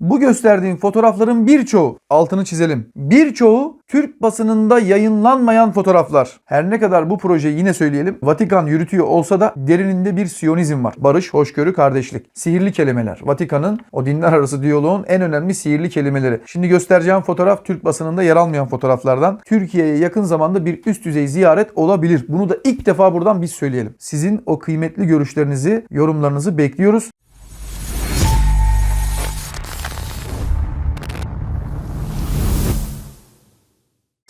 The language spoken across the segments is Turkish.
Bu gösterdiğim fotoğrafların birçoğu, altını çizelim, birçoğu Türk basınında yayınlanmayan fotoğraflar. Her ne kadar bu projeyi yine söyleyelim Vatikan yürütüyor olsa da derininde bir siyonizm var. Barış, hoşgörü, kardeşlik. Sihirli kelimeler. Vatikan'ın o dinler arası diyaloğun en önemli sihirli kelimeleri. Şimdi göstereceğim fotoğraf Türk basınında yer almayan fotoğraflardan. Türkiye'ye yakın zamanda bir üst düzey ziyaret olabilir. Bunu da ilk defa buradan biz söyleyelim. Sizin o kıymetli görüşlerinizi, yorumlarınızı bekliyoruz.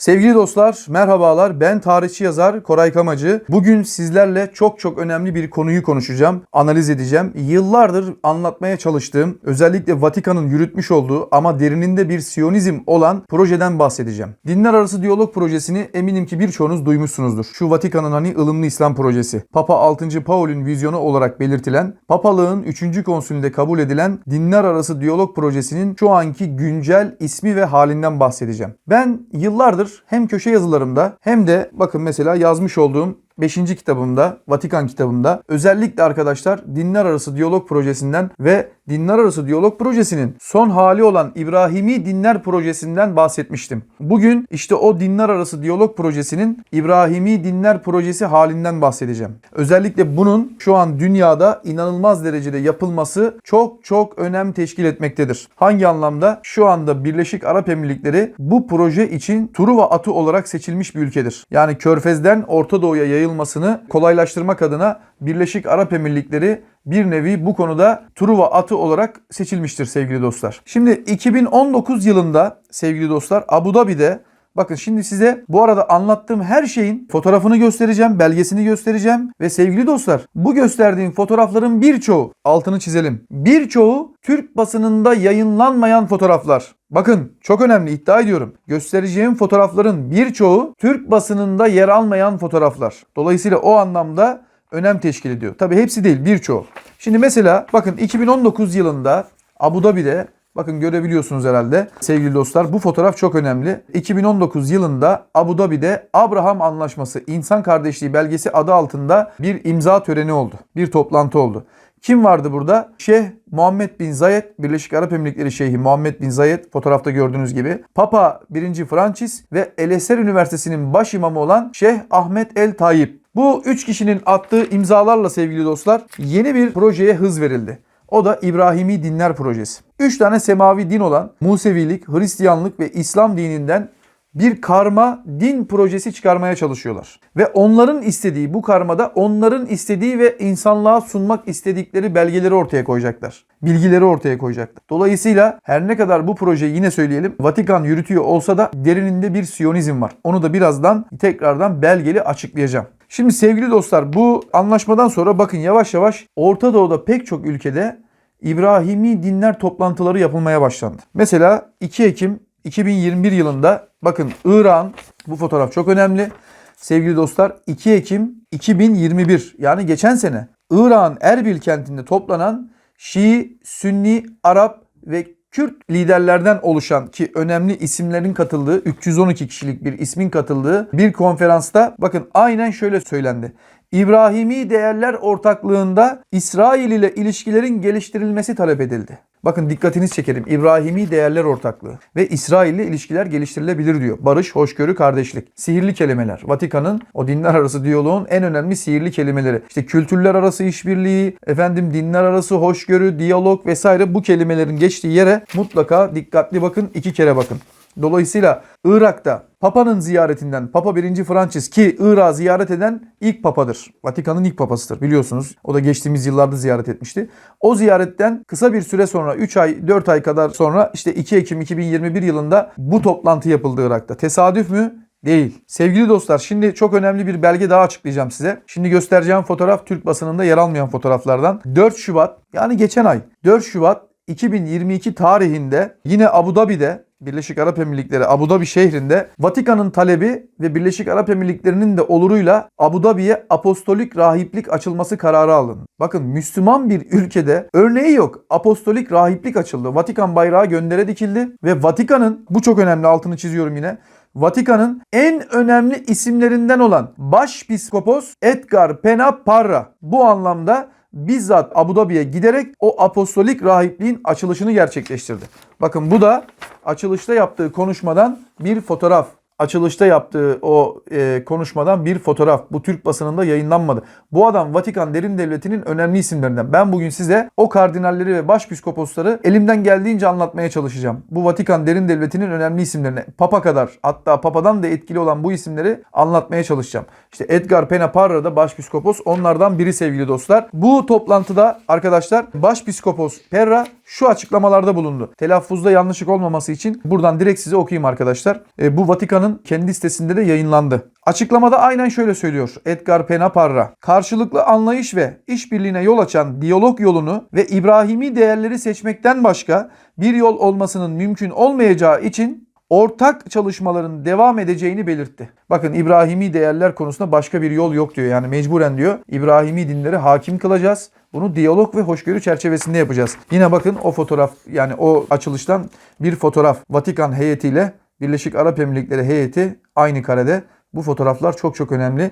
Sevgili dostlar, merhabalar. Ben tarihçi yazar Koray Kamacı. Bugün sizlerle çok çok önemli bir konuyu konuşacağım, analiz edeceğim. Yıllardır anlatmaya çalıştığım, özellikle Vatikan'ın yürütmüş olduğu ama derininde bir Siyonizm olan projeden bahsedeceğim. Dinler Arası Diyalog Projesi'ni eminim ki birçoğunuz duymuşsunuzdur. Şu Vatikan'ın hani ılımlı İslam projesi. Papa 6. Paul'ün vizyonu olarak belirtilen, Papalığın 3. konsülünde kabul edilen Dinler Arası Diyalog Projesi'nin şu anki güncel ismi ve halinden bahsedeceğim. Ben yıllardır hem köşe yazılarımda hem de bakın mesela yazmış olduğum 5. kitabımda, Vatikan kitabımda özellikle arkadaşlar dinler arası diyalog projesinden ve dinler arası diyalog projesinin son hali olan İbrahimi Dinler projesinden bahsetmiştim. Bugün işte o dinler arası diyalog projesinin İbrahimi Dinler projesi halinden bahsedeceğim. Özellikle bunun şu an dünyada inanılmaz derecede yapılması çok çok önem teşkil etmektedir. Hangi anlamda? Şu anda Birleşik Arap Emirlikleri bu proje için Truva atı olarak seçilmiş bir ülkedir. Yani Körfez'den Orta Doğu'ya yayılmasını kolaylaştırmak adına Birleşik Arap Emirlikleri bir nevi bu konuda Truva atı olarak seçilmiştir sevgili dostlar. Şimdi 2019 yılında sevgili dostlar Abu Dhabi'de Bakın şimdi size bu arada anlattığım her şeyin fotoğrafını göstereceğim, belgesini göstereceğim ve sevgili dostlar bu gösterdiğim fotoğrafların birçoğu altını çizelim. Birçoğu Türk basınında yayınlanmayan fotoğraflar. Bakın çok önemli iddia ediyorum. Göstereceğim fotoğrafların birçoğu Türk basınında yer almayan fotoğraflar. Dolayısıyla o anlamda önem teşkil ediyor. Tabi hepsi değil birçoğu. Şimdi mesela bakın 2019 yılında Abu Dhabi'de Bakın görebiliyorsunuz herhalde sevgili dostlar. Bu fotoğraf çok önemli. 2019 yılında Abu Dhabi'de Abraham Anlaşması İnsan Kardeşliği Belgesi adı altında bir imza töreni oldu. Bir toplantı oldu. Kim vardı burada? Şeyh Muhammed bin Zayed, Birleşik Arap Emirlikleri Şeyhi Muhammed bin Zayed fotoğrafta gördüğünüz gibi. Papa 1. Francis ve El Eser Üniversitesi'nin baş imamı olan Şeyh Ahmet El Tayyip. Bu üç kişinin attığı imzalarla sevgili dostlar yeni bir projeye hız verildi. O da İbrahimi Dinler Projesi. Üç tane semavi din olan Musevilik, Hristiyanlık ve İslam dininden bir karma din projesi çıkarmaya çalışıyorlar. Ve onların istediği bu karmada onların istediği ve insanlığa sunmak istedikleri belgeleri ortaya koyacaklar. Bilgileri ortaya koyacaklar. Dolayısıyla her ne kadar bu proje yine söyleyelim Vatikan yürütüyor olsa da derininde bir Siyonizm var. Onu da birazdan tekrardan belgeli açıklayacağım. Şimdi sevgili dostlar bu anlaşmadan sonra bakın yavaş yavaş Orta Doğu'da pek çok ülkede İbrahimi dinler toplantıları yapılmaya başlandı. Mesela 2 Ekim 2021 yılında bakın İran bu fotoğraf çok önemli. Sevgili dostlar 2 Ekim 2021 yani geçen sene İran Erbil kentinde toplanan Şii, Sünni, Arap ve Kürt liderlerden oluşan ki önemli isimlerin katıldığı 312 kişilik bir ismin katıldığı bir konferansta bakın aynen şöyle söylendi. İbrahimi değerler ortaklığında İsrail ile ilişkilerin geliştirilmesi talep edildi. Bakın dikkatinizi çekerim. İbrahimi değerler ortaklığı ve İsrail ile ilişkiler geliştirilebilir diyor. Barış, hoşgörü, kardeşlik. Sihirli kelimeler. Vatikan'ın o dinler arası diyaloğun en önemli sihirli kelimeleri. İşte kültürler arası işbirliği, efendim dinler arası hoşgörü, diyalog vesaire bu kelimelerin geçtiği yere mutlaka dikkatli bakın, iki kere bakın. Dolayısıyla Irak'ta Papa'nın ziyaretinden Papa 1. Francis ki Irak'ı ziyaret eden ilk papadır. Vatikan'ın ilk papasıdır biliyorsunuz. O da geçtiğimiz yıllarda ziyaret etmişti. O ziyaretten kısa bir süre sonra 3 ay 4 ay kadar sonra işte 2 Ekim 2021 yılında bu toplantı yapıldı Irak'ta. Tesadüf mü? Değil. Sevgili dostlar şimdi çok önemli bir belge daha açıklayacağım size. Şimdi göstereceğim fotoğraf Türk basınında yer almayan fotoğraflardan. 4 Şubat yani geçen ay 4 Şubat 2022 tarihinde yine Abu Dhabi'de Birleşik Arap Emirlikleri Abu Dhabi şehrinde Vatikan'ın talebi ve Birleşik Arap Emirlikleri'nin de oluruyla Abu Dhabi'ye apostolik rahiplik açılması kararı alındı. Bakın Müslüman bir ülkede örneği yok. Apostolik rahiplik açıldı. Vatikan bayrağı göndere dikildi ve Vatikan'ın bu çok önemli altını çiziyorum yine. Vatikan'ın en önemli isimlerinden olan Başpiskopos Edgar Pena Parra bu anlamda bizzat Abu Dhabi'ye giderek o apostolik rahipliğin açılışını gerçekleştirdi. Bakın bu da açılışta yaptığı konuşmadan bir fotoğraf. Açılışta yaptığı o e, konuşmadan bir fotoğraf. Bu Türk basınında yayınlanmadı. Bu adam Vatikan Derin Devleti'nin önemli isimlerinden. Ben bugün size o kardinalleri ve başpiskoposları elimden geldiğince anlatmaya çalışacağım. Bu Vatikan Derin Devleti'nin önemli isimlerini. Papa kadar hatta Papa'dan da etkili olan bu isimleri anlatmaya çalışacağım. İşte Edgar Penaparra da başpiskopos onlardan biri sevgili dostlar. Bu toplantıda arkadaşlar başpiskopos Perra şu açıklamalarda bulundu. Telaffuzda yanlışlık olmaması için buradan direkt size okuyayım arkadaşlar. E, bu Vatikan'ın kendi sitesinde de yayınlandı. Açıklamada aynen şöyle söylüyor Edgar Penaparra. Karşılıklı anlayış ve işbirliğine yol açan diyalog yolunu ve İbrahimi değerleri seçmekten başka bir yol olmasının mümkün olmayacağı için ortak çalışmaların devam edeceğini belirtti. Bakın İbrahimi değerler konusunda başka bir yol yok diyor. Yani mecburen diyor İbrahimi dinleri hakim kılacağız. Bunu diyalog ve hoşgörü çerçevesinde yapacağız. Yine bakın o fotoğraf yani o açılıştan bir fotoğraf Vatikan heyetiyle Birleşik Arap Emirlikleri heyeti aynı karede. Bu fotoğraflar çok çok önemli.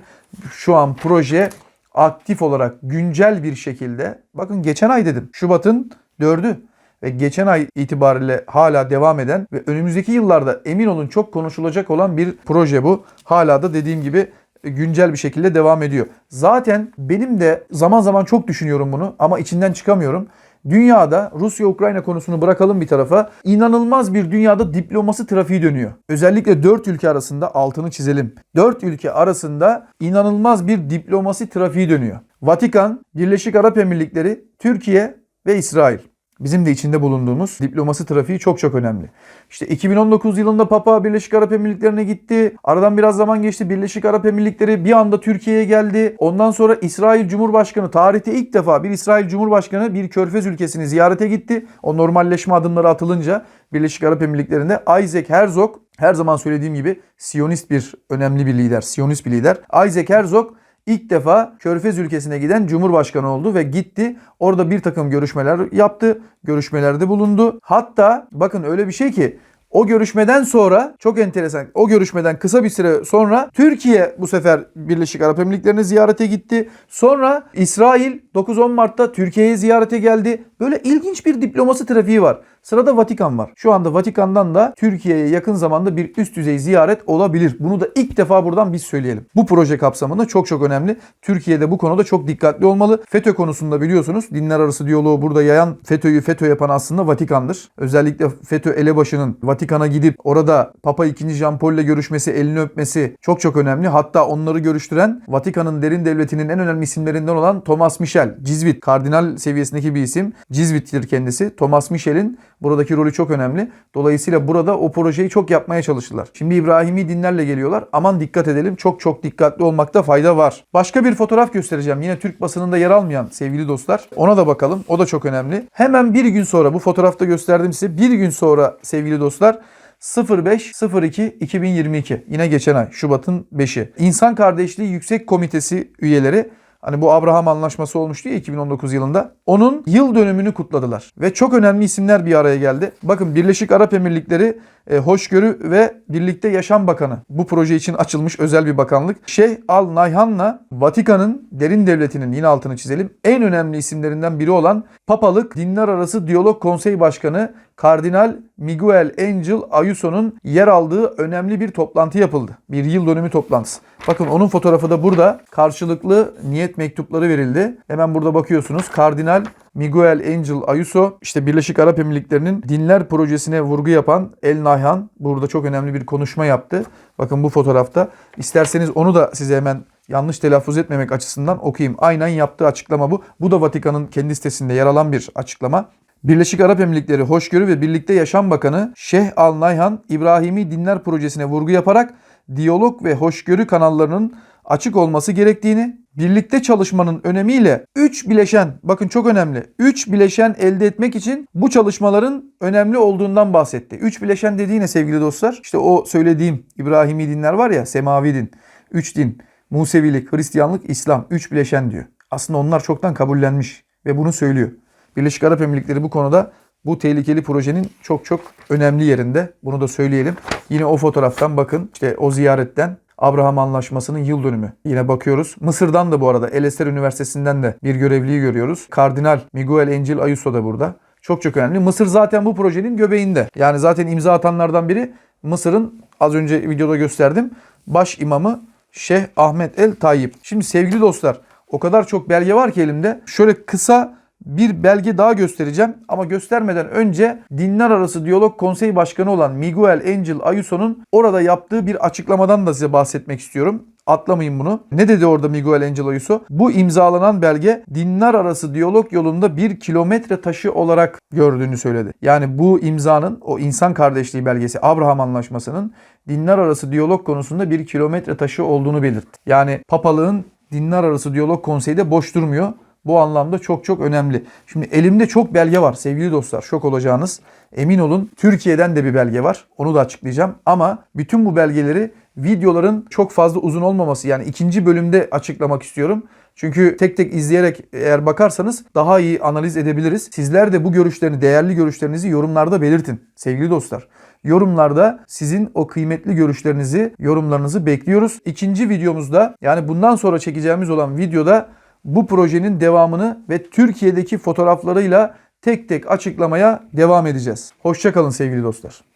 Şu an proje aktif olarak güncel bir şekilde bakın geçen ay dedim Şubat'ın 4'ü ve geçen ay itibariyle hala devam eden ve önümüzdeki yıllarda emin olun çok konuşulacak olan bir proje bu. Hala da dediğim gibi güncel bir şekilde devam ediyor. Zaten benim de zaman zaman çok düşünüyorum bunu ama içinden çıkamıyorum. Dünyada Rusya-Ukrayna konusunu bırakalım bir tarafa. İnanılmaz bir dünyada diplomasi trafiği dönüyor. Özellikle 4 ülke arasında altını çizelim. 4 ülke arasında inanılmaz bir diplomasi trafiği dönüyor. Vatikan, Birleşik Arap Emirlikleri, Türkiye ve İsrail. Bizim de içinde bulunduğumuz diplomasi trafiği çok çok önemli. İşte 2019 yılında Papa Birleşik Arap Emirlikleri'ne gitti. Aradan biraz zaman geçti. Birleşik Arap Emirlikleri bir anda Türkiye'ye geldi. Ondan sonra İsrail Cumhurbaşkanı tarihte ilk defa bir İsrail Cumhurbaşkanı bir körfez ülkesini ziyarete gitti. O normalleşme adımları atılınca Birleşik Arap Emirlikleri'nde Isaac Herzog her zaman söylediğim gibi Siyonist bir önemli bir lider, Siyonist bir lider. Isaac Herzog ilk defa Körfez ülkesine giden Cumhurbaşkanı oldu ve gitti. Orada bir takım görüşmeler yaptı. Görüşmelerde bulundu. Hatta bakın öyle bir şey ki o görüşmeden sonra çok enteresan. O görüşmeden kısa bir süre sonra Türkiye bu sefer Birleşik Arap Emirlikleri'ne ziyarete gitti. Sonra İsrail 9-10 Mart'ta Türkiye'ye ziyarete geldi. Böyle ilginç bir diplomasi trafiği var. Sırada Vatikan var. Şu anda Vatikan'dan da Türkiye'ye yakın zamanda bir üst düzey ziyaret olabilir. Bunu da ilk defa buradan biz söyleyelim. Bu proje kapsamında çok çok önemli. Türkiye'de bu konuda çok dikkatli olmalı. FETÖ konusunda biliyorsunuz dinler arası diyaloğu burada yayan FETÖ'yü FETÖ yapan aslında Vatikan'dır. Özellikle FETÖ elebaşının Vatikan'a gidip orada Papa 2. Jean Paul ile görüşmesi, elini öpmesi çok çok önemli. Hatta onları görüştüren Vatikan'ın derin devletinin en önemli isimlerinden olan Thomas Michel, Cizvit, kardinal seviyesindeki bir isim. Cizvit'tir kendisi. Thomas Michel'in buradaki rolü çok önemli. Dolayısıyla burada o projeyi çok yapmaya çalıştılar. Şimdi İbrahimi dinlerle geliyorlar. Aman dikkat edelim. Çok çok dikkatli olmakta fayda var. Başka bir fotoğraf göstereceğim. Yine Türk basınında yer almayan sevgili dostlar. Ona da bakalım. O da çok önemli. Hemen bir gün sonra bu fotoğrafta gösterdim size. Bir gün sonra sevgili dostlar 05-02-2022 yine geçen ay Şubat'ın 5'i. İnsan Kardeşliği Yüksek Komitesi üyeleri Hani bu Abraham Anlaşması olmuştu ya 2019 yılında. Onun yıl dönümünü kutladılar. Ve çok önemli isimler bir araya geldi. Bakın Birleşik Arap Emirlikleri e, Hoşgörü ve Birlikte Yaşam Bakanı. Bu proje için açılmış özel bir bakanlık. Şeyh Al Nayhan'la Vatikan'ın derin devletinin yine altını çizelim. En önemli isimlerinden biri olan Papalık Dinler Arası Diyalog Konsey Başkanı Kardinal Miguel Angel Ayuso'nun yer aldığı önemli bir toplantı yapıldı. Bir yıl dönümü toplantısı. Bakın onun fotoğrafı da burada. Karşılıklı niyet mektupları verildi. Hemen burada bakıyorsunuz. Kardinal Miguel Angel Ayuso işte Birleşik Arap Emirlikleri'nin dinler projesine vurgu yapan El Nahyan burada çok önemli bir konuşma yaptı. Bakın bu fotoğrafta. İsterseniz onu da size hemen yanlış telaffuz etmemek açısından okuyayım. Aynen yaptığı açıklama bu. Bu da Vatikan'ın kendi sitesinde yer alan bir açıklama. Birleşik Arap Emirlikleri Hoşgörü ve Birlikte Yaşam Bakanı Şeyh Al Nayhan İbrahimi Dinler Projesi'ne vurgu yaparak diyalog ve hoşgörü kanallarının açık olması gerektiğini, birlikte çalışmanın önemiyle 3 bileşen, bakın çok önemli, 3 bileşen elde etmek için bu çalışmaların önemli olduğundan bahsetti. 3 bileşen dediği ne sevgili dostlar? İşte o söylediğim İbrahimi dinler var ya, semavi din, 3 din, Musevilik, Hristiyanlık, İslam, 3 bileşen diyor. Aslında onlar çoktan kabullenmiş ve bunu söylüyor. Birleşik Arap Emirlikleri bu konuda bu tehlikeli projenin çok çok önemli yerinde. Bunu da söyleyelim. Yine o fotoğraftan bakın işte o ziyaretten Abraham Anlaşması'nın yıl dönümü. Yine bakıyoruz. Mısır'dan da bu arada Elester Üniversitesi'nden de bir görevliyi görüyoruz. Kardinal Miguel Angel Ayuso da burada. Çok çok önemli. Mısır zaten bu projenin göbeğinde. Yani zaten imza atanlardan biri Mısır'ın az önce videoda gösterdim. Baş imamı Şeyh Ahmet El Tayyip. Şimdi sevgili dostlar o kadar çok belge var ki elimde. Şöyle kısa bir belge daha göstereceğim ama göstermeden önce Dinler Arası Diyalog Konseyi Başkanı olan Miguel Angel Ayuso'nun orada yaptığı bir açıklamadan da size bahsetmek istiyorum. Atlamayın bunu. Ne dedi orada Miguel Angel Ayuso? Bu imzalanan belge dinler arası diyalog yolunda bir kilometre taşı olarak gördüğünü söyledi. Yani bu imzanın o insan kardeşliği belgesi Abraham Anlaşması'nın dinler arası diyalog konusunda bir kilometre taşı olduğunu belirtti. Yani papalığın dinler arası diyalog konseyi de boş durmuyor. Bu anlamda çok çok önemli. Şimdi elimde çok belge var sevgili dostlar. Şok olacağınız. Emin olun Türkiye'den de bir belge var. Onu da açıklayacağım. Ama bütün bu belgeleri videoların çok fazla uzun olmaması yani ikinci bölümde açıklamak istiyorum. Çünkü tek tek izleyerek eğer bakarsanız daha iyi analiz edebiliriz. Sizler de bu görüşlerini, değerli görüşlerinizi yorumlarda belirtin sevgili dostlar. Yorumlarda sizin o kıymetli görüşlerinizi, yorumlarınızı bekliyoruz. İkinci videomuzda yani bundan sonra çekeceğimiz olan videoda bu projenin devamını ve Türkiye'deki fotoğraflarıyla tek tek açıklamaya devam edeceğiz. Hoşçakalın sevgili dostlar.